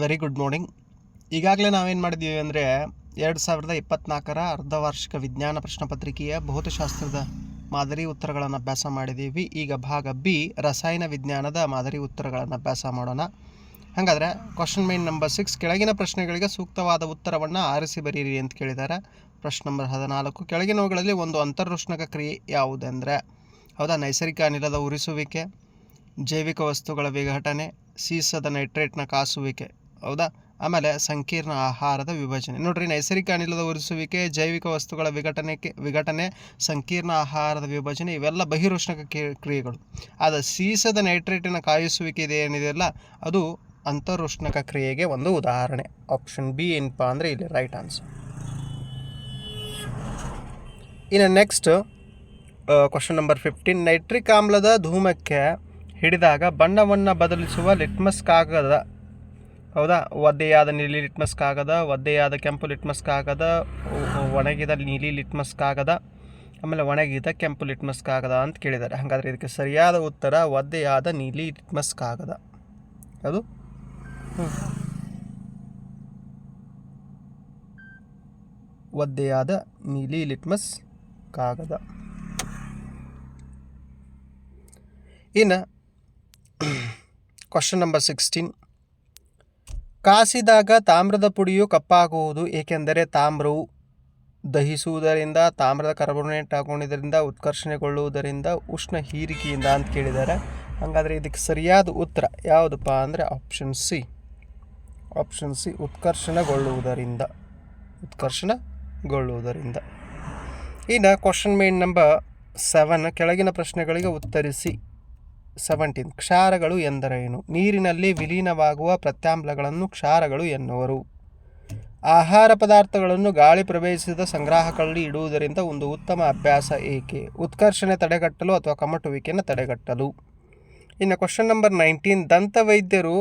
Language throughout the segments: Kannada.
ವೆರಿ ಗುಡ್ ಮಾರ್ನಿಂಗ್ ಈಗಾಗಲೇ ನಾವೇನು ಮಾಡಿದ್ದೀವಿ ಅಂದರೆ ಎರಡು ಸಾವಿರದ ಇಪ್ಪತ್ನಾಲ್ಕರ ಅರ್ಧ ವಾರ್ಷಿಕ ವಿಜ್ಞಾನ ಪ್ರಶ್ನೆ ಪತ್ರಿಕೆಯ ಭೌತಶಾಸ್ತ್ರದ ಮಾದರಿ ಉತ್ತರಗಳನ್ನು ಅಭ್ಯಾಸ ಮಾಡಿದ್ದೀವಿ. ಈಗ ಭಾಗ ಬಿ, ರಸಾಯನ ವಿಜ್ಞಾನದ ಮಾದರಿ ಉತ್ತರಗಳನ್ನು ಅಭ್ಯಾಸ ಮಾಡೋಣ. ಹಾಗಾದರೆ ಕ್ವಶನ್ ಮೈನ್ ನಂಬರ್ ಸಿಕ್ಸ್ ಕೆಳಗಿನ ಪ್ರಶ್ನೆಗಳಿಗೆ ಸೂಕ್ತವಾದ ಉತ್ತರವನ್ನು ಆರಿಸಿ ಬರೀರಿ ಅಂತ ಕೇಳಿದ್ದಾರೆ ಪ್ರಶ್ನೆ ನಂಬರ್ ಹದಿನಾಲ್ಕು, ಕೆಳಗಿನವುಗಳಲ್ಲಿ ಒಂದು ಅಂತರ್ರೋಷ್ಣಕ ಕ್ರಿಯೆ ಯಾವುದೆಂದರೆ? ಹೌದಾ? ನೈಸರ್ಗಿಕ ಅನಿಲದ ಉರಿಸುವಿಕೆ ಜೈವಿಕ ವಸ್ತುಗಳ ವಿಘಟನೆ, ಸೀಸದ ನೈಟ್ರೇಟ್ನ ಕಾಸುವಿಕೆ, ಹೌದಾ? ಆಮೇಲೆ ಸಂಕೀರ್ಣ ಆಹಾರದ ವಿಭಜನೆ. ನೋಡ್ರಿ, ನೈಸರ್ಗಿಕ ಅನಿಲದ ಉರಿಸುವಿಕೆ, ಜೈವಿಕ ವಸ್ತುಗಳ ವಿಘಟನೆಗೆ ವಿಘಟನೆ, ಸಂಕೀರ್ಣ ಆಹಾರದ ವಿಭಜನೆ ಇವೆಲ್ಲ ಬಹಿರುಷ್ಣಕ ಕ್ರಿಯೆಗಳು. ಆದರೆ ಸೀಸದ ನೈಟ್ರೇಟಿನ ಕಾಯಿಸುವಿಕೆ ಇದೆ ಏನಿದೆಯಲ್ಲ, ಅದು ಅಂತರುಷ್ಣಕ ಕ್ರಿಯೆಗೆ ಒಂದು ಉದಾಹರಣೆ. ಆಪ್ಷನ್ ಬಿ ಏನಪ್ಪ ಅಂದರೆ ಇಲ್ಲಿ ರೈಟ್ ಆನ್ಸರ್. ಇನ್ನು next question number fifteen. Nitric ಆಮ್ಲದ ಧೂಮಕ್ಕೆ ಹಿಡಿದಾಗ ಬಣ್ಣವನ್ನು ಬದಲಿಸುವ ಲಿಟ್ಮಸ್ ಕಾಗದ. ಹೌದಾ? ಒದ್ದೆಯಾದ ನೀಲಿ ಲಿಟ್ಮಸ್ ಕಾಗದ, ಒದ್ದೆಯಾದ ಕೆಂಪು ಲಿಟ್ಮಸ್ ಕಾಗದ, ಒಣಗಿದ ನೀಲಿ ಲಿಟ್ಮಸ್ ಕಾಗದ, ಆಮೇಲೆ ಒಣಗಿದ ಕೆಂಪು ಲಿಟ್ಮಸ್ ಕಾಗದ ಅಂತ ಕೇಳಿದ್ದಾರೆ. ಹಾಗಾದರೆ ಇದಕ್ಕೆ ಸರಿಯಾದ ಉತ್ತರ ಒದ್ದೆಯಾದ ನೀಲಿ ಲಿಟ್ಮಸ್ ಕಾಗದ. ಅದು. ಒದ್ದೆಯಾದ ನೀಲಿ ಲಿಟ್ಮಸ್ ಕಾಗದ. ಇನ್ನು ಕ್ವಶನ್ ನಂಬರ್ ಸಿಕ್ಸ್ಟೀನ್ ಕಾಸಿದಾಗ ತಾಮ್ರದ ಪುಡಿಯು ಕಪ್ಪಾಗುವುದು, ಏಕೆಂದರೆ ತಾಮ್ರವು ದಹಿಸುವುದರಿಂದ, ತಾಮ್ರದ ಕಾರ್ಬೋನೇಟ್ ಹಾಕೊಂಡಿದ್ದರಿಂದ ಉತ್ಕರ್ಷಣೆಗೊಳ್ಳುವುದರಿಂದ ಉಷ್ಣ ಹೀರಿಕೆಯಿಂದ ಅಂತ ಕೇಳಿದ್ದಾರೆ. ಹಾಗಾದರೆ ಇದಕ್ಕೆ ಸರಿಯಾದ ಉತ್ತರ ಯಾವುದಪ್ಪ ಅಂದರೆ ಆಪ್ಷನ್ ಸಿ ಆಪ್ಷನ್ ಸಿ ಉತ್ಕರ್ಷಣಗೊಳ್ಳುವುದರಿಂದ. ಉತ್ಕರ್ಷಣಗೊಳ್ಳುವುದರಿಂದ. ಇನ್ನು ಕ್ವಶನ್ ಮೇನ್ ನಂಬರ್ ಸೆವೆನ್ ಕೆಳಗಿನ ಪ್ರಶ್ನೆಗಳಿಗೆ ಉತ್ತರಿಸಿ. ಸೆವೆಂಟೀನ್ ಕ್ಷಾರಗಳು ಎಂದರೇನು ನೀರಿನಲ್ಲಿ ವಿಲೀನವಾಗುವ ಪ್ರತ್ಯಾಮ್ಲಗಳನ್ನು ಕ್ಷಾರಗಳು ಎನ್ನುವರು. ಆಹಾರ ಪದಾರ್ಥಗಳನ್ನು ಗಾಳಿ ಪ್ರವೇಶಿಸಿದ ಸಂಗ್ರಾಹಕಗಳಲ್ಲಿ ಇಡುವುದರಿಂದ ಒಂದು ಉತ್ತಮ ಅಭ್ಯಾಸ ಏಕೆ? ಉತ್ಕರ್ಷಣೆ ತಡೆಗಟ್ಟಲು ಅಥವಾ ಕಮಟುವಿಕೆಯನ್ನು ತಡೆಗಟ್ಟಲು. ಇನ್ನು ಕ್ವಶನ್ ನಂಬರ್ ನೈನ್ಟೀನ್ ದಂತವೈದ್ಯರು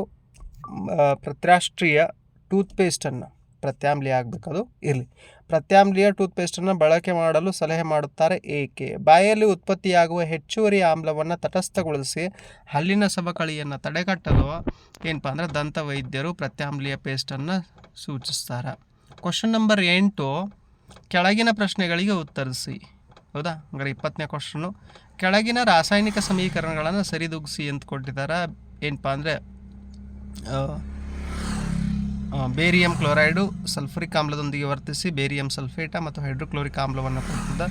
ಪ್ರತ್ಯಾಷ್ಟ್ರೀಯ ಟೂತ್ಪೇಸ್ಟನ್ನು ಪ್ರತ್ಯಾಮ್ಲಿ ಆಗಬೇಕದು ಇರಲಿ. ಪ್ರತ್ಯಾಮ್ಲಿಯ ಟೂತ್ಪೇಸ್ಟನ್ನು ಬಳಕೆ ಮಾಡಲು ಸಲಹೆ ಮಾಡುತ್ತಾರೆ ಏಕೆ? ಬಾಯಲ್ಲಿ ಉತ್ಪತ್ತಿಯಾಗುವ ಹೆಚ್ಚುವರಿ ಆಮ್ಲವನ್ನು ತಟಸ್ಥಗೊಳಿಸಿ ಹಲ್ಲಿನ ಸವಕಳಿಯನ್ನು ತಡೆಗಟ್ಟಲು ಏನಪ್ಪ ಅಂದರೆ ದಂತವೈದ್ಯರು ಪ್ರತ್ಯಾಮ್ಲೀಯ ಪೇಸ್ಟನ್ನು ಸೂಚಿಸ್ತಾರೆ. ಕ್ವಶನ್ ನಂಬರ್ ಎಂಟು, ಕೆಳಗಿನ ಪ್ರಶ್ನೆಗಳಿಗೆ ಉತ್ತರಿಸಿ. ಹೌದಾ? ಹಂಗಾರೆ ಇಪ್ಪತ್ತನೇ ಕ್ವಶನು ಕೆಳಗಿನ ರಾಸಾಯನಿಕ ಸಮೀಕರಣಗಳನ್ನು ಸರಿದೂಗಿಸಿ ಅಂತ ಕೊಟ್ಟಿದ್ದಾರೆ ಏನಪ್ಪ ಅಂದರೆ ಬೇರಿಯಂ ಕ್ಲೋರೈಡು ಸಲ್ಫರಿಕ್ ಆಮ್ಲದೊಂದಿಗೆ ವರ್ತಿಸಿ ಬೇರಿಯಂ ಸಲ್ಫೇಟ ಮತ್ತು ಹೈಡ್ರೋಕ್ಲೋರಿಕ್ ಆಮ್ಲವನ್ನು ಕೊಡ್ತದೆ.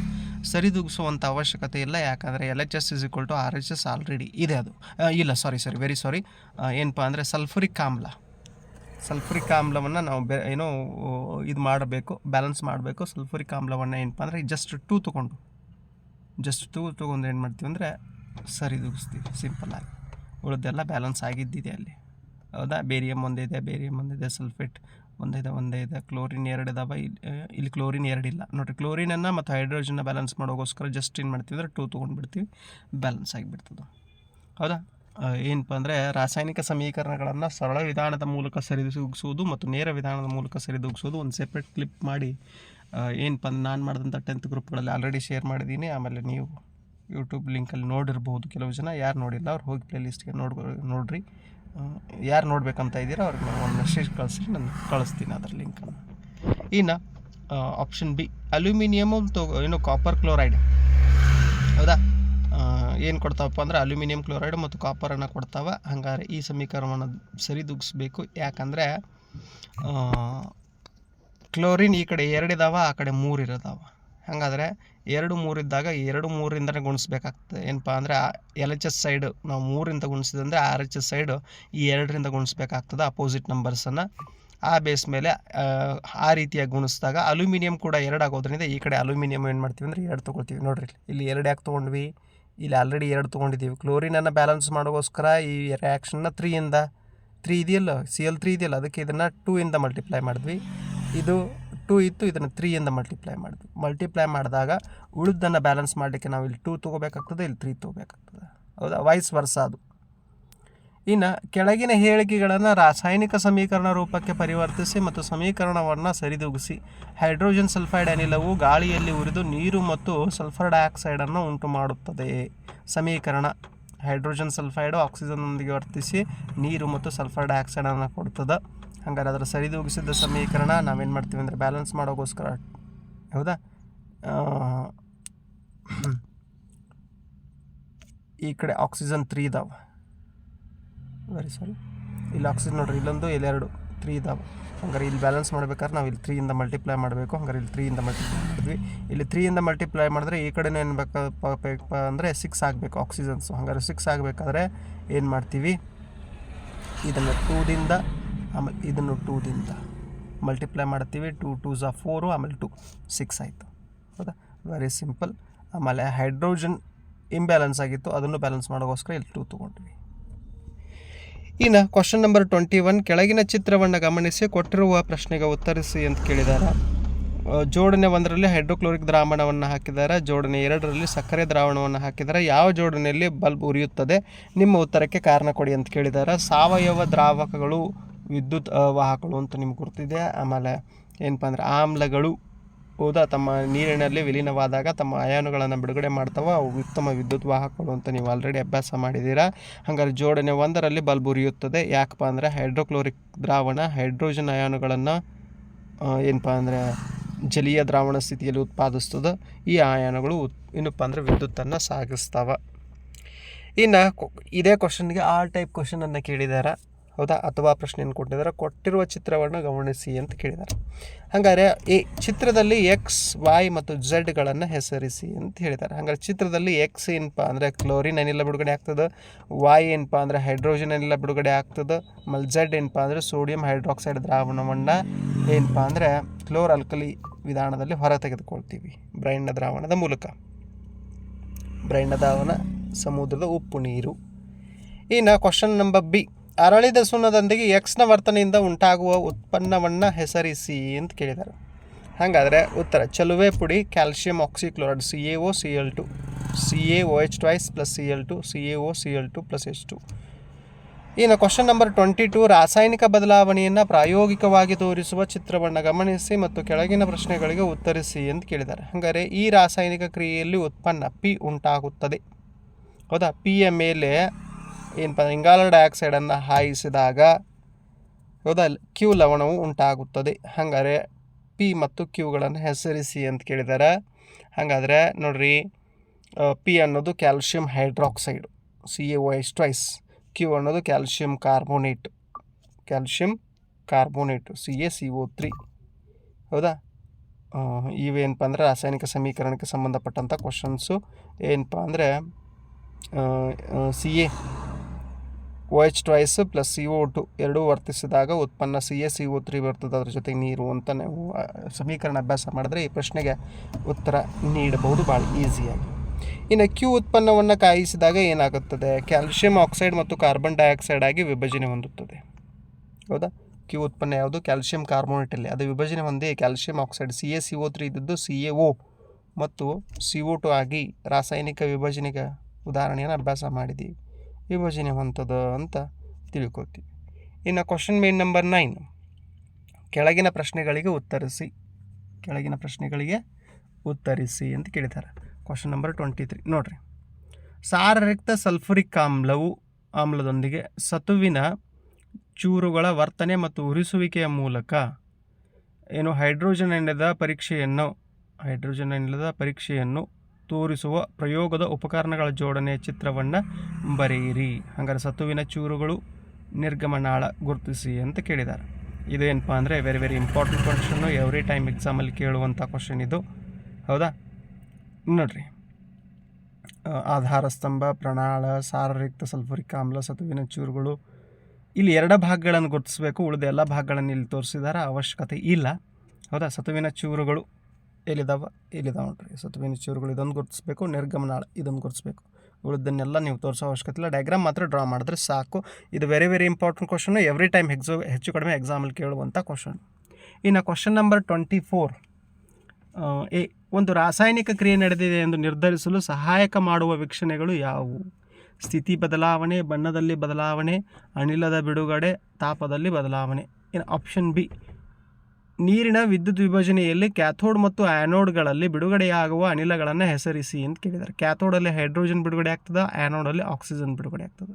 ಸರಿದೂಗಿಸುವಂಥ ಅವಶ್ಯಕತೆ ಇಲ್ಲ, ಯಾಕಂದರೆ L H S is equal to R H S already ಇದೆ ಅದು. ಇಲ್ಲ ಸಾರಿ ಸರಿ ವೆರಿ ಸಾರಿ ಏನಪ್ಪ ಅಂದರೆ ಸಲ್ಫರಿಕ್ ಆಮ್ಲ. ಸಲ್ಫರಿಕ್ ಆಮ್ಲವನ್ನು ನಾವು ಬೆ, ಏನೋ ಇದು ಮಾಡಬೇಕು ಬ್ಯಾಲೆನ್ಸ್ ಮಾಡಬೇಕು. ಸಲ್ಫರಿಕ್ ಆಮ್ಲವನ್ನು ಏನಪ್ಪ ಅಂದರೆ ಜಸ್ಟ್ ಟೂ ತೊಗೊಂಡು. ಜಸ್ಟ್ ಟೂ ತೊಗೊಂಡು ಏನು ಮಾಡ್ತೀವಿ ಅಂದರೆ ಸರಿದೂಗಿಸ್ತೀವಿ ಸಿಂಪಲ್ಲಾಗಿ ಉಳಿದೆಲ್ಲ ಬ್ಯಾಲೆನ್ಸ್ ಆಗಿದ್ದಿದೆ ಅಲ್ಲಿ. ಹೌದಾ? ಬೇರಿಯಮ್ ಒಂದಿದೆ ಬೇರಿಯಮ್ ಒಂದಿದೆ ಸಲ್ಫೇಟ್ ಇದೆ, ಒಂದೇ ಇದೆ, ಕ್ಲೋರಿನ್ ಎರಡು ಇದಾವೆ ಇಲ್ಲಿ ಇಲ್ಲಿ ಕ್ಲೋರಿನ್ ಎರಡಿಲ್ಲ ನೋಡಿರಿ, ಕ್ಲೋರಿನನ್ನು ಮತ್ತು ಹೈಡ್ರೋಜನ್ನ ಬ್ಯಾಲೆನ್ಸ್ ಮಾಡೋಗೋಸ್ಕರ ಜಸ್ಟ್ ಏನು ಮಾಡ್ತೀವಿ ಅಂದರೆ ಟೂ ತೊಗೊಂಡ್ಬಿಡ್ತೀವಿ ಬ್ಯಾಲೆನ್ಸ್ ಆಗಿಬಿಡ್ತದೆ. ಹೌದಾ? ಏನಪ್ಪ ಅಂದರೆ ರಾಸಾಯನಿಕ ಸಮೀಕರಣಗಳನ್ನು ಸರಳ ವಿಧಾನದ ಮೂಲಕ ಸರಿದುಗಿಸುವುದು ಮತ್ತು ನೇರ ವಿಧಾನದ ಮೂಲಕ ಸರಿದೂಗಿಸುವುದು ಒಂದು ಸೆಪ್ರೇಟ್ ಕ್ಲಿಪ್ ಮಾಡಿ ಏನಪ್ಪ ಅಂದ್ರೆ ನಾನು ಮಾಡಿದಂಥ ಟೆಂತ್ ಗ್ರೂಪ್ಗಳಲ್ಲಿ ಆಲ್ರೆಡಿ ಶೇರ್ ಮಾಡಿದ್ದೀನಿ. ಆಮೇಲೆ ನೀವು ಯೂಟ್ಯೂಬ್ ಲಿಂಕಲ್ಲಿ ನೋಡಿರ್ಬೋದು. ಕೆಲವು ಜನ ಯಾರು ನೋಡಿಲ್ಲ, ಅವ್ರು ಹೋಗಿ ಪ್ಲೇ ಲಿಸ್ಟ್ಗೆ ನೋಡ್ಬೋ ನೋಡ್ರಿ. ಯಾರು ನೋಡ್ಬೇಕಂತ ಇದ್ದೀರೋ ಅವ್ರಿಗೆ ನಾನು ಒಂದು ಮೆಸೇಜ್ ಕಳಿಸ್ರಿ ನಾನು ಕಳಿಸ್ತೀನಿ ಅದರ ಲಿಂಕನ್ನು ಇನ್ನು ಆಪ್ಷನ್ ಬಿ ಅಲ್ಯೂಮಿನಿಯಮ್ ಮತ್ತು ಏನು ಕಾಪರ್ ಕ್ಲೋರೈಡ್ ಹೌದಾ? ಏನು ಕೊಡ್ತಾವಪ್ಪ ಅಂದ್ರೆ ಅಲ್ಯೂಮಿನಿಯಂ ಕ್ಲೋರೈಡ್ ಮತ್ತು ಕಾಪರನ್ನು ಕೊಡ್ತಾವ. ಹಂಗಾರೆ ಈ ಸಮೀಕರಣವನ್ನು ಸರಿದೂಗಿಸ್ಬೇಕು ಯಾಕಂದರೆ ಕ್ಲೋರಿನ್ ಈ ಕಡೆ ಎರಡಿದಾವ ಆ ಕಡೆ ಮೂರು ಇರೋದಾವ. ಹಾಗಾದರೆ ಎರಡು ಮೂರಿದ್ದಾಗ ಎರಡು ಮೂರಿಂದನೇ ಗುಣಿಸ್ಬೇಕಾಗ್ತದೆ. ಏನಪ್ಪ ಅಂದರೆ ಎಲ್ ಎಚ್ ಎಸ್ ಸೈಡು ನಾವು ಮೂರಿಂದ ಗುಣಿಸಿದಂದರೆ ಆರ್ ಎಚ್ ಎಸ್ ಸೈಡು ಈ ಎರಡರಿಂದ ಗುಣಿಸ್ಬೇಕಾಗ್ತದೆ ಅಪೋಸಿಟ್ ನಂಬರ್ಸನ್ನು ಆ ಬೇಸ್ ಮೇಲೆ ಆ, ರೀತಿಯಾಗಿ ಗುಣಿಸಿದಾಗ ಅಲ್ಯೂಮಿನಿಯಂ ಕೂಡ ಎರಡು ಆಗೋದ್ರಿಂದ ಈ ಕಡೆ ಅಲ್ಯೂಮಿನಿಯಂ ಏನು ಮಾಡ್ತೀವಿ ಅಂದರೆ ಎರಡು ತೊಗೊಳ್ತೀವಿ. ನೋಡಿರಿ ಇಲ್ಲಿ ಎರಡು ಯಾಕೆ ತೊಗೊಂಡ್ವಿ? ಇಲ್ಲಿ ಆಲ್ರೆಡಿ ಎರಡು ತೊಗೊಂಡಿದ್ದೀವಿ. ಕ್ಲೋರಿನನ್ನು ಬ್ಯಾಲೆನ್ಸ್ ಮಾಡೋಗೋಸ್ಕರ ಈ ರಿಯಾಕ್ಷನ್ನ ತ್ರೀಯಿಂದ ತ್ರೀ ಇದೆಯಲ್ಲ ಸಿ ಎಲ್ ತ್ರೀ ಇದೆಯಲ್ಲ ಅದಕ್ಕೆ ಇದನ್ನು ಟೂ ಇಂದ ಮಲ್ಟಿಪ್ಲೈ ಮಾಡಿದ್ವಿ. ಇದು ಟೂ ಇತ್ತು, ಇದನ್ನು ತ್ರೀಯಿಂದ ಮಲ್ಟಿಪ್ಲೈ ಮಾಡಿದ್ವಿ ಮಲ್ಟಿಪ್ಲೈ ಮಾಡಿದಾಗ ಉಳಿದನ್ನು ಬ್ಯಾಲೆನ್ಸ್ ಮಾಡಲಿಕ್ಕೆ ನಾವು ಇಲ್ಲಿ ಟೂ ತೊಗೋಬೇಕಾಗ್ತದೆ, ಇಲ್ಲಿ ತ್ರೀ ತೊಗೋಬೇಕಾಗ್ತದೆ. ಹೌದಾ? ವೈಸ್ ವರ್ಷ ಅದು. ಇನ್ನು ಕೆಳಗಿನ ಹೇಳಿಕೆಗಳನ್ನು ರಾಸಾಯನಿಕ ಸಮೀಕರಣ ರೂಪಕ್ಕೆ ಪರಿವರ್ತಿಸಿ ಮತ್ತು ಸಮೀಕರಣವನ್ನು ಸರಿದೂಗಿಸಿ. ಹೈಡ್ರೋಜನ್ ಸಲ್ಫೈಡ್ ಅನಿಲವು ಗಾಳಿಯಲ್ಲಿ ಉರಿದು ನೀರು ಮತ್ತು ಸಲ್ಫರ್ ಡೈಆಕ್ಸೈಡನ್ನು ಉಂಟು ಮಾಡುತ್ತದೆ. ಸಮೀಕರಣ. ಹೈಡ್ರೋಜನ್ ಸಲ್ಫೈಡು ಆಕ್ಸಿಜನ್ನೊಂದಿಗೆ ವರ್ತಿಸಿ ನೀರು ಮತ್ತು ಸಲ್ಫರ್ ಡೈಆಕ್ಸೈಡನ್ನು ಕೊಡ್ತದೆ. ಹಂಗಾರೆ ಅದರ ಸರಿದೂಗಿಸಿದ ಸಮೀಕರಣ ನಾವೇನು ಮಾಡ್ತೀವಿ ಅಂದರೆ ಬ್ಯಾಲೆನ್ಸ್ ಮಾಡೋಕ್ಕೋಸ್ಕರ ಹೌದಾ? ಈ ಕಡೆ ಆಕ್ಸಿಜನ್ ತ್ರೀ ಇದಾವೆ. ವೆರಿ ಸಾರಿ ಇಲ್ಲಿ ಆಕ್ಸಿಜನ್ ನೋಡ್ರಿ, ಇಲ್ಲೊಂದು ಇಲ್ಲೆರಡು ತ್ರೀ ಇದಾವೆ. ಹಂಗಾರೆ ಇಲ್ಲಿ ಬ್ಯಾಲೆನ್ಸ್ ಮಾಡ್ಬೇಕಾದ್ರೆ ನಾವು ಇಲ್ಲಿ ತ್ರೀಯಿಂದ ಮಲ್ಟಿಪ್ಲೈ ಮಾಡಬೇಕು. ಹಂಗಾರೆ ಇಲ್ಲಿ ತ್ರೀಯಿಂದ ಮಲ್ಟಿಪ್ಲೈ ಮಾಡಿದ್ವಿ. ಇಲ್ಲಿ ತ್ರೀಯಿಂದ ಮಲ್ಟಿಪ್ಲೈ ಮಾಡಿದ್ರೆ ಈ ಕಡೆನೂ ಏನು ಬೇಕಪ್ಪ ಅಂದರೆ ಸಿಕ್ಸ್ ಆಗಬೇಕು ಆಕ್ಸಿಜನ್ಸು ಹಂಗಾರೆ ಸಿಕ್ಸ್ ಆಗಬೇಕಾದ್ರೆ ಏನು ಮಾಡ್ತೀವಿ? ಇದನ್ನು ಟೂದಿಂದ ಆಮೇಲೆ ಇದನ್ನು ಟೂದಿಂದ ಮಲ್ಟಿಪ್ಲೈ ಮಾಡ್ತೀವಿ. ಟೂ ಟೂ ಝಾ ಫೋರು ಆಮೇಲೆ ಟು ಸಿಕ್ಸ್ ಆಯಿತು. ಹೌದಾ? ವೆರಿ ಸಿಂಪಲ್ ಆಮೇಲೆ ಹೈಡ್ರೋಜನ್ ಇಂಬ್ಯಾಲೆನ್ಸ್ ಆಗಿತ್ತು. ಅದನ್ನು ಬ್ಯಾಲೆನ್ಸ್ ಮಾಡೋಕ್ಕೋಸ್ಕರ ಇಲ್ಲಿ ಟೂ ತೊಗೊಂಡ್ವಿ. ಇನ್ನು ಕ್ವಶನ್ ನಂಬರ್ ಟ್ವೆಂಟಿ ಒನ್ ಕೆಳಗಿನ ಚಿತ್ರವನ್ನು ಗಮನಿಸಿ, ಕೊಟ್ಟಿರುವ ಪ್ರಶ್ನೆಗೆ ಉತ್ತರಿಸಿ ಅಂತ ಕೇಳಿದ್ದಾರೆ ಜೋಡಣೆ ಒಂದರಲ್ಲಿ ಹೈಡ್ರೋಕ್ಲೋರಿಕ್ ದ್ರಾವಣವನ್ನು ಹಾಕಿದ್ದಾರೆ ಜೋಡಣೆ ಎರಡರಲ್ಲಿ ಸಕ್ಕರೆ ದ್ರಾವಣವನ್ನು ಹಾಕಿದ್ದಾರೆ ಯಾವ ಜೋಡಣೆಯಲ್ಲಿ ಬಲ್ಬ್ ಉರಿಯುತ್ತದೆ? ನಿಮ್ಮ ಉತ್ತರಕ್ಕೆ ಕಾರಣ ಕೊಡಿ ಅಂತ ಕೇಳಿದ್ದಾರೆ ಸಾವಯವ ದ್ರಾವಕಗಳು ವಿದ್ಯುತ್ ವಾಹಕಗಳು ಅಂತ ನಿಮ್ಗೆ ಗೊತ್ತಿದೆ ಆಮೇಲೆ ಏನಪ್ಪ ಅಂದರೆ ಆಮ್ಲಗಳು ಹೌದಾ ತಮ್ಮ ನೀರಿನಲ್ಲಿ ವಿಲೀನವಾದಾಗ ತಮ್ಮ ಅಯಾನುಗಳನ್ನು ಬಿಡುಗಡೆ ಮಾಡ್ತಾವ. ಅವು ಉತ್ತಮ ವಿದ್ಯುತ್ ವಾಹಕಗಳು ಅಂತ ನೀವು ಆಲ್ರೆಡಿ ಅಭ್ಯಾಸ ಮಾಡಿದ್ದೀರಾ. ಹಾಗಾದ್ರೆ ಜೋಡಣೆ ಒಂದರಲ್ಲಿ ಬಲ್ಬ್ ಉರಿಯುತ್ತದೆ. ಯಾಕಪ್ಪ ಅಂದರೆ ಹೈಡ್ರೋಕ್ಲೋರಿಕ್ ದ್ರಾವಣ ಹೈಡ್ರೋಜನ್ ಅಯಾನುಗಳನ್ನು ಏನಪ್ಪ ಅಂದರೆ ಜಲೀಯ ದ್ರಾವಣ ಸ್ಥಿತಿಯಲ್ಲಿ ಉತ್ಪಾದಿಸ್ತದೆ. ಈ ಅಯಾನುಗಳು ಉತ್, ಏನಪ್ಪ ಅಂದರೆ ವಿದ್ಯುತ್ತನ್ನು ಸಾಗಿಸ್ತಾವ. ಇನ್ನು ಇದೇ ಕ್ವಶನ್ಗೆ ಆಲ್ ಟೈಪ್ ಕ್ವಶನನ್ನು ಕೇಳಿದ್ದಾರೆ ಹೌದಾ? ಅಥವಾ ಪ್ರಶ್ನೆಯನ್ನು ಕೊಟ್ಟಿದ್ದಾರೆ. ಕೊಟ್ಟಿರುವ ಚಿತ್ರವನ್ನು ಗಮನಿಸಿ ಅಂತ ಕೇಳಿದ್ದಾರೆ. ಹಾಗಾದರೆ ಈ ಚಿತ್ರದಲ್ಲಿ ಎಕ್ಸ್ ವೈ ಮತ್ತು ಝಡ್ಗಳನ್ನು ಹೆಸರಿಸಿ ಅಂತ ಹೇಳಿದ್ದಾರೆ. ಹಾಗಾದ್ರೆ ಚಿತ್ರದಲ್ಲಿ ಎಕ್ಸ್ ಏನಪ್ಪ ಅಂದರೆ ಕ್ಲೋರಿನ್ ಏನಿಲ್ಲ ಬಿಡುಗಡೆ ಆಗ್ತದೆ. ವೈ ಏನಪ್ಪ ಅಂದರೆ ಹೈಡ್ರೋಜನ್ ಏನಿಲ್ಲ ಬಿಡುಗಡೆ ಆಗ್ತದೆ. ಆಮೇಲೆ ಝೆಡ್ ಏನಪ್ಪ ಅಂದರೆ ಸೋಡಿಯಂ ಹೈಡ್ರಾಕ್ಸೈಡ್ ದ್ರಾವಣವನ್ನು ಏನಪ್ಪ ಅಂದರೆ ಕ್ಲೋರ್ ಅಲ್ಕಲಿ ವಿಧಾನದಲ್ಲಿ ಹೊರ ತೆಗೆದುಕೊಳ್ತೀವಿ. ಬ್ರೈನ್ನ ದ್ರಾವಣದ ಮೂಲಕ. ಬ್ರೈನ್ನ ದ್ರಾವಣ ಸಮುದ್ರದ ಉಪ್ಪು ನೀರು. ಇನ್ನು ಕ್ವಶನ್ ನಂಬರ್ ಬಿ ಅರಳಿದ ಸುಣ್ಣದೊಂದಿಗೆ ಎಕ್ಸ್ನ ವರ್ತನೆಯಿಂದ ಉಂಟಾಗುವ ಉತ್ಪನ್ನವನ್ನು ಹೆಸರಿಸಿ ಅಂತ ಕೇಳಿದ್ದಾರೆ ಹಾಗಾದರೆ ಉತ್ತರ, ಚಲುವೆ ಪುಡಿ, calcium oxychloride C A O C L two C A O H twice plus C L two C A O C L two plus H two ಇನ್ನು ಕ್ವಶನ್ ನಂಬರ್ ಟ್ವೆಂಟಿ ಟು ರಾಸಾಯನಿಕ ಬದಲಾವಣೆಯನ್ನು ಪ್ರಾಯೋಗಿಕವಾಗಿ ತೋರಿಸುವ ಚಿತ್ರವನ್ನು ಗಮನಿಸಿ ಮತ್ತು ಕೆಳಗಿನ ಪ್ರಶ್ನೆಗಳಿಗೆ ಉತ್ತರಿಸಿ ಅಂತ ಕೇಳಿದ್ದಾರೆ ಹಾಗಾದರೆ ಈ ರಾಸಾಯನಿಕ ಕ್ರಿಯೆಯಲ್ಲಿ ಉತ್ಪನ್ನ ಪಿ ಉಂಟಾಗುತ್ತದೆ. ಹೌದಾ? ಪಿಯ ಮೇಲೆ ಏನಪ್ಪ ಇಂಗಾಲ ಡೈಆಕ್ಸೈಡನ್ನು ಹಾಯಿಸಿದಾಗ ಹೌದಾ ಕ್ಯೂ ಲವಣವು ಉಂಟಾಗುತ್ತದೆ. ಹಾಗಾದರೆ ಪಿ ಮತ್ತು ಕ್ಯೂಗಳನ್ನು ಹೆಸರಿಸಿ ಅಂತ ಕೇಳಿದ್ದಾರೆ ಹಾಗಾದರೆ ನೋಡ್ರಿ ಪಿ ಅನ್ನೋದು calcium hydroxide, C A Y S twice. Q ಅನ್ನೋದು calcium carbonate calcium carbonate, C A C O three. ಹೌದಾ? ಇವೇನಪ್ಪ ಅಂದರೆ ರಾಸಾಯನಿಕ ಸಮೀಕರಣಕ್ಕೆ ಸಂಬಂಧಪಟ್ಟಂಥ ಕ್ವಶನ್ಸು ಏನಪ್ಪ ಅಂದರೆ C A O H twice plus C O two ಎರಡೂ ವರ್ತಿಸಿದಾಗ ಉತ್ಪನ್ನ C A C O three ಬರ್ತದೆ ಅದ್ರ ಜೊತೆಗೆ ನೀರು ಅಂತ ನಾವು ಸಮೀಕರಣ ಅಭ್ಯಾಸ ಮಾಡಿದ್ರೆ ಈ ಪ್ರಶ್ನೆಗೆ ಉತ್ತರ ನೀಡಬಹುದು, ಭಾಳ ಈಸಿಯಾಗಿ. ಇನ್ನು ಕ್ಯೂ ಉತ್ಪನ್ನವನ್ನು ಕಾಯಿಸಿದಾಗ ಏನಾಗುತ್ತದೆ? ಕ್ಯಾಲ್ಶಿಯಂ ಆಕ್ಸೈಡ್ ಮತ್ತು ಕಾರ್ಬನ್ ಡೈಆಕ್ಸೈಡ್ ಆಗಿ ವಿಭಜನೆ ಹೊಂದುತ್ತದೆ. ಹೌದಾ? ಕ್ಯೂ ಉತ್ಪನ್ನ ಯಾವುದು? ಕ್ಯಾಲ್ಶಿಯಂ ಕಾರ್ಬೋನೇಟಲ್ಲಿ ಅದು ವಿಭಜನೆ ಹೊಂದಿ calcium oxide C A C O three ಇದ್ದದ್ದು ಸಿ ಎ ಒ ಮತ್ತು ಸಿ ಒ ಟು ಆಗಿ ರಾಸಾಯನಿಕ ವಿಭಜನೆಗೆ ಉದಾಹರಣೆಯನ್ನು ಅಭ್ಯಾಸ ಮಾಡಿದ್ದೀವಿ. ವಿಭಜನೆ ಹೊಂತದ ಅಂತ ತಿಳ್ಕೊತೀವಿ. ಇನ್ನು ಕ್ವಶನ್ ಮೇನ್ ನಂಬರ್ ನೈನ್ ಕೆಳಗಿನ ಪ್ರಶ್ನೆಗಳಿಗೆ ಉತ್ತರಿಸಿ. ಕೆಳಗಿನ ಪ್ರಶ್ನೆಗಳಿಗೆ ಉತ್ತರಿಸಿ ಅಂತ ಕೇಳಿದ್ದಾರೆ. ಕ್ವಶನ್ ನಂಬರ್ ಟ್ವೆಂಟಿ ತ್ರೀ ನೋಡಿರಿ. ಸಾರರಿಕ್ತ ಸಲ್ಫುರಿಕ್ ಆಮ್ಲವು ಆಮ್ಲದೊಂದಿಗೆ ಸತುವಿನ ಚೂರುಗಳ ವರ್ತನೆ ಮತ್ತು ಉರಿಸುವಿಕೆಯ ಮೂಲಕ ಏನು ಹೈಡ್ರೋಜನ್ ಎಣ್ಣೆದ ಪರೀಕ್ಷೆಯನ್ನು ಹೈಡ್ರೋಜನ್ ಅನಿಲದ ಪರೀಕ್ಷೆಯನ್ನು ತೋರಿಸುವ ಪ್ರಯೋಗದ ಉಪಕರಣಗಳ ಜೋಡಣೆಯ ಚಿತ್ರವನ್ನು ಬರೆಯಿರಿ. ಹಂಗಾರೆ ಸತುವಿನ ಚೂರುಗಳು ನಿರ್ಗಮನಾಳ ಗುರುತಿಸಿ ಅಂತ ಕೇಳಿದ್ದಾರೆ. ಇದೇನಪ್ಪ ಅಂದರೆ very very important question every time ಎಕ್ಸಾಮಲ್ಲಿ ಕೇಳುವಂಥ ಕ್ವಶನ್ ಇದು. ಹೌದಾ? ನೋಡ್ರಿ. ಆಧಾರ ಸ್ತಂಭ, ಪ್ರಣಾಳ, ಸಾರರಿಕ್ತ ಸಲ್ಫರಿಕ್ ಆಮ್ಲ, ಸತುವಿನ ಚೂರುಗಳು. ಇಲ್ಲಿ ಎರಡು ಭಾಗಗಳನ್ನು ಗುರುತಿಸಬೇಕು. ಉಳಿದ ಎಲ್ಲ ಭಾಗಗಳನ್ನು ಇಲ್ಲಿ ತೋರಿಸಿದಾರ. ಅವಶ್ಯಕತೆ ಇಲ್ಲ. ಹೌದಾ? ಸತುವಿನ ಚೂರುಗಳು. ಎಲ್ಲಿದಾವ ಇಲ್ಲಿದಾವ ನೋಡ್ರಿ. ಸತ್ವಿನ ಚೂರುಗಳು ಇದೊಂದು ಗುರುತಿಸ್ಬೇಕು ನಿರ್ಗಮನಾಳ ಇದೊಂದು ಗುರುತಿಸ್ಬೇಕು. ಉಳಿದನ್ನೆಲ್ಲ ನೀವು ತೋರಿಸೋ ಅವಶ್ಯಕತೆ ಇಲ್ಲ. ಡಯಾಗ್ರಾಮ್ ಮಾತ್ರ ಡ್ರಾ ಮಾಡಿದ್ರೆ ಸಾಕು. ಇದು very very important question every time exam ಹೆಚ್ಚು ಕಡಿಮೆ ಎಕ್ಸಾಮಲ್ಲಿ ಕೇಳುವಂಥ ಕ್ವಶನ್ ಇನ್ನು question number twenty four A ಒಂದು ರಾಸಾಯನಿಕ ಕ್ರಿಯೆ ನಡೆದಿದೆ ಎಂದು ನಿರ್ಧರಿಸಲು ಸಹಾಯಕ ಮಾಡುವ ವೀಕ್ಷಣೆಗಳು ಯಾವುವು? ಸ್ಥಿತಿ ಬದಲಾವಣೆ, ಬಣ್ಣದಲ್ಲಿ ಬದಲಾವಣೆ, ಅನಿಲದ ಬಿಡುಗಡೆ, ತಾಪದಲ್ಲಿ ಬದಲಾವಣೆ. ಇನ್ನು ಆಪ್ಷನ್ ಬಿ ನೀರಿನ ವಿದ್ಯುತ್ ವಿಭಜನೆಯಲ್ಲಿ ಕ್ಯಾಥೋಡ್ ಮತ್ತು ಆ್ಯನೋಡ್ಗಳಲ್ಲಿ ಬಿಡುಗಡೆಯಾಗುವ ಅನಿಲಗಳನ್ನು ಹೆಸರಿಸಿ ಅಂತ ಕೇಳಿದ್ದಾರೆ. ಕ್ಯಾಥೋಡಲ್ಲಿ ಹೈಡ್ರೋಜನ್ ಬಿಡುಗಡೆ ಆಗ್ತದೆ ಆ್ಯನೋಡಲ್ಲಿ ಆಕ್ಸಿಜನ್ ಬಿಡುಗಡೆ ಆಗ್ತದೆ.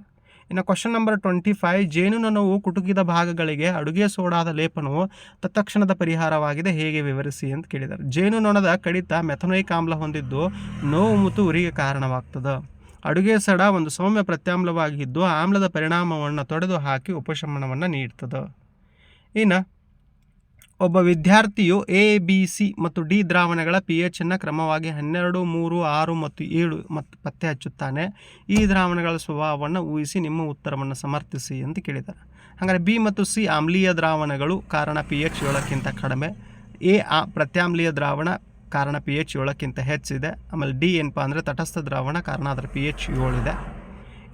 ಇನ್ನು ಕ್ವಶನ್ ನಂಬರ್ ಟ್ವೆಂಟಿ ಫೈವ್, ಜೇನುನೊಣವು ಕುಟುಕಿದ ಭಾಗಗಳಿಗೆ ಅಡುಗೆ ಸೋಡಾದ ಲೇಪನವು ತತ್ಕ್ಷಣದ ಪರಿಹಾರವಾಗಿದೆ, ಹೇಗೆ ವಿವರಿಸಿ ಅಂತ ಕೇಳಿದ್ದಾರೆ. ಜೇನುನೊಣದ ಕಡಿತ ಮೆಥನೈಕ್ ಆಮ್ಲ ಹೊಂದಿದ್ದು ನೋವು ಮತ್ತು ಉರಿಗೆ ಕಾರಣವಾಗ್ತದೆ. ಅಡುಗೆ ಸಡ ಒಂದು ಸೌಮ್ಯ ಪ್ರತ್ಯಾಮ್ಲವಾಗಿದ್ದು ಆಮ್ಲದ ಪರಿಣಾಮವನ್ನು ತೊಡೆದು ಹಾಕಿ ಉಪಶಮನವನ್ನು ನೀಡ್ತದೆ. ಇನ್ನು ಒಬ್ಬ ವಿದ್ಯಾರ್ಥಿಯು ಎ, ಬಿ, ಸಿ ಮತ್ತು ಡಿ ದ್ರಾವಣಗಳ ಪಿ ಎಚ್ ಅನ್ನು ಕ್ರಮವಾಗಿ ಹನ್ನೆರಡು, ಮೂರು, ಆರು ಮತ್ತು ಏಳು ಮತ್ತು ಪತ್ತೆ ಹಚ್ಚುತ್ತಾನೆ. ಈ ದ್ರಾವಣಗಳ ಸ್ವಭಾವವನ್ನು ಊಹಿಸಿ ನಿಮ್ಮ ಉತ್ತರವನ್ನು ಸಮರ್ಥಿಸಿ ಅಂತ ಕೇಳಿದ್ದಾರೆ. ಹಾಗಾದರೆ ಬಿ ಮತ್ತು ಸಿ ಆಮ್ಲೀಯ ದ್ರಾವಣಗಳು ಕಾರಣ ಪಿ ಎಚ್ ಏಳಕ್ಕಿಂತ ಕಡಿಮೆ. ಎ, ಆ ಪ್ರತ್ಯಾಮ್ಲೀಯ ದ್ರಾವಣ ಕಾರಣ ಪಿ ಎಚ್ ಏಳಕ್ಕಿಂತ ಹೆಚ್ಚಿದೆ. ಆಮೇಲೆ ಡಿ ಏನಪ್ಪ ಅಂದರೆ ತಟಸ್ಥ ದ್ರಾವಣ ಕಾರಣ ಅದರ ಪಿ ಎಚ್ ಏಳಿದೆ.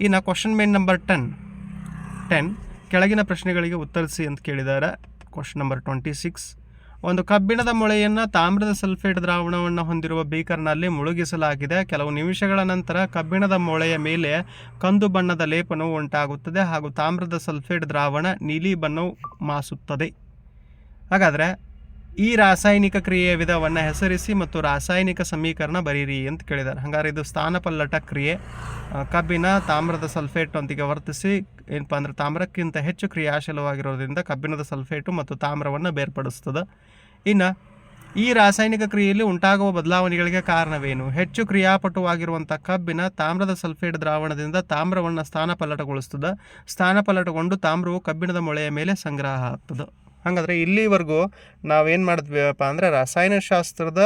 ಇನ್ನು question main number ten ten ಕೆಳಗಿನ ಪ್ರಶ್ನೆಗಳಿಗೆ ಉತ್ತರಿಸಿ ಅಂತ ಕೇಳಿದ್ದಾರೆ. ಕ್ವಶನ್ ನಂಬರ್ ಟ್ವೆಂಟಿ ಸಿಕ್ಸ್ ಒಂದು ಕಬ್ಬಿಣದ ಮೊಳೆಯನ್ನು ತಾಮ್ರದ ಸಲ್ಫೇಟ್ ದ್ರಾವಣವನ್ನು ಹೊಂದಿರುವ ಬೀಕರ್ನಲ್ಲಿ ಮುಳುಗಿಸಲಾಗಿದೆ. ಕೆಲವು ನಿಮಿಷಗಳ ನಂತರ ಕಬ್ಬಿಣದ ಮೊಳೆಯ ಮೇಲೆ ಕಂದು ಬಣ್ಣದ ಲೇಪನವು ಉಂಟಾಗುತ್ತದೆ ಹಾಗೂ ತಾಮ್ರದ ಸಲ್ಫೇಟ್ ದ್ರಾವಣ ನೀಲಿ ಬಣ್ಣವು ಮಾಸುತ್ತದೆ. ಹಾಗಾದರೆ ಈ ರಾಸಾಯನಿಕ ಕ್ರಿಯೆಯ ವಿಧವನ್ನು ಹೆಸರಿಸಿ ಮತ್ತು ರಾಸಾಯನಿಕ ಸಮೀಕರಣ ಬರೀರಿ ಅಂತ ಕೇಳಿದ್ದಾರೆ. ಹಂಗಾರೆ ಇದು ಸ್ಥಾನಪಲ್ಲಟ ಕ್ರಿಯೆ. ಕಬ್ಬಿನ ತಾಮ್ರದ ಸಲ್ಫೇಟ್ನೊಂದಿಗೆ ವರ್ತಿಸಿ, ಏನಪ್ಪ ಅಂದರೆ ತಾಮ್ರಕ್ಕಿಂತ ಹೆಚ್ಚು ಕ್ರಿಯಾಶೀಲವಾಗಿರೋದ್ರಿಂದ ಕಬ್ಬಿಣದ ಸಲ್ಫೇಟು ಮತ್ತು ತಾಮ್ರವನ್ನು ಬೇರ್ಪಡಿಸ್ತದೆ. ಇನ್ನು, ಈ ರಾಸಾಯನಿಕ ಕ್ರಿಯೆಯಲ್ಲಿ ಉಂಟಾಗುವ ಬದಲಾವಣೆಗಳಿಗೆ ಕಾರಣವೇನು? ಹೆಚ್ಚು ಕ್ರಿಯಾಪಟುವಾಗಿರುವಂಥ ಕಬ್ಬಿನ ತಾಮ್ರದ ಸಲ್ಫೇಟ್ ದ್ರಾವಣದಿಂದ ತಾಮ್ರವನ್ನು ಸ್ಥಾನಪಲ್ಲಟಗೊಳಿಸ್ತದೆ. ಸ್ಥಾನಪಲ್ಲಟಗೊಂಡು ತಾಮ್ರವು ಕಬ್ಬಿಣದ ಮೊಳೆಯ ಮೇಲೆ ಸಂಗ್ರಹ ಆಗ್ತದೆ. ಹಾಗಾದರೆ ಇಲ್ಲಿವರೆಗೂ ನಾವೇನು ಮಾಡಿದ್ವಿಪ್ಪ ಅಂದರೆ ರಸಾಯನಶಾಸ್ತ್ರದ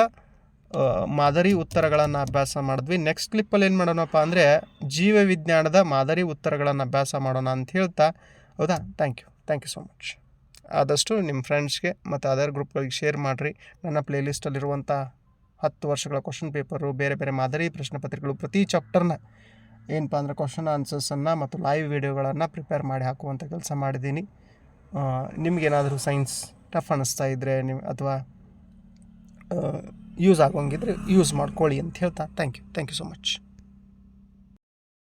ಮಾದರಿ ಉತ್ತರಗಳನ್ನು ಅಭ್ಯಾಸ ಮಾಡಿದ್ವಿ. ನೆಕ್ಸ್ಟ್ ಕ್ಲಿಪ್ಪಲ್ಲಿ ಏನು ಮಾಡೋಣಪ್ಪ ಅಂದರೆ ಜೀವ ವಿಜ್ಞಾನದ ಮಾದರಿ ಉತ್ತರಗಳನ್ನು ಅಭ್ಯಾಸ ಮಾಡೋಣ ಅಂತ ಹೇಳ್ತಾ, ಹೌದಾ? Thank you thank you so much ಆದಷ್ಟು ನಿಮ್ಮ ಫ್ರೆಂಡ್ಸ್ಗೆ ಮತ್ತು ಅದರ್ ಗ್ರೂಪ್ಗಳಿಗೆ ಶೇರ್ ಮಾಡಿರಿ. ನನ್ನ ಪ್ಲೇಲಿಸ್ಟಲ್ಲಿರುವಂಥ ಹತ್ತು ವರ್ಷಗಳ ಕ್ವಶನ್ ಪೇಪರು ಬೇರೆ ಬೇರೆ ಮಾದರಿ ಪ್ರಶ್ನೆ ಪತ್ರಿಕೆಗಳು ಪ್ರತಿ ಚಾಪ್ಟರ್ನ ಏನಪ್ಪ ಅಂದರೆ ಕ್ವಶನ್ ಆನ್ಸರ್ಸನ್ನು ಮತ್ತು ಲೈವ್ ವಿಡಿಯೋಗಳನ್ನು ಪ್ರಿಪೇರ್ ಮಾಡಿ ಹಾಕುವಂಥ ಕೆಲಸ ಮಾಡಿದ್ದೀನಿ. ನಿಮಗೇನಾದರೂ ಸೈನ್ಸ್ ಟಫ್ ಅನ್ನಿಸ್ತಾ ಇದ್ದರೆ ನಿಮ್ಮ ಅಥವಾ ಯೂಸ್ ಆಗೋಂಗಿದ್ರೆ ಯೂಸ್ ಮಾಡ್ಕೊಳ್ಳಿ ಅಂತ ಹೇಳ್ತಾ thank you thank you so much